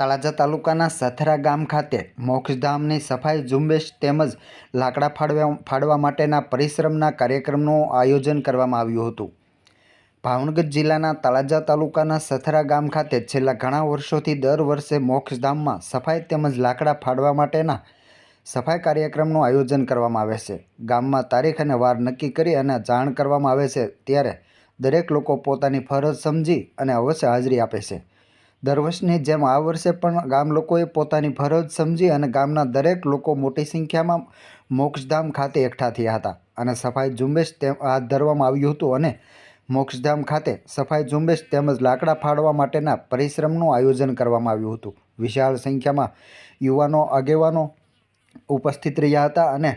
તળાજા તાલુકાના સથરા ગામ ખાતે મોક્ષધામની સફાઈ ઝુંબેશ તેમજ લાકડા ફાડવા ફાડવા માટેના પરિશ્રમના કાર્યક્રમનું આયોજન કરવામાં આવ્યું હતું. ભાવનગર જિલ્લાના તળાજા તાલુકાના સથરા ગામ ખાતે છેલ્લા ઘણા વર્ષોથી દર વર્ષે મોક્ષધામમાં સફાઈ તેમજ લાકડા ફાડવા માટેના સફાઈ કાર્યક્રમનું આયોજન કરવામાં આવે છે. ગામમાં તારીખ અને વાર નક્કી કરી અને જાણ કરવામાં આવે છે ત્યારે દરેક લોકો પોતાની ફરજ સમજી અને અવશ્ય હાજરી આપે છે. દર વર્ષની જેમ આ વર્ષે પણ ગામ લોકોએ પોતાની ફરજ સમજી અને ગામના દરેક લોકો મોટી સંખ્યામાં મોક્ષધામ ખાતે એકઠા થયા હતા. અને સફાઈ ઝુંબેશ હાથ ધરવામાં આવ્યું હતું અને મોક્ષધામ ખાતે સફાઈ ઝુંબેશ તેમજ લાકડા ફાડવા માટેના પરિશ્રમનું આયોજન કરવામાં આવ્યું હતું. વિશાળ સંખ્યામાં યુવાનો આગેવાનો ઉપસ્થિત રહ્યા હતા અને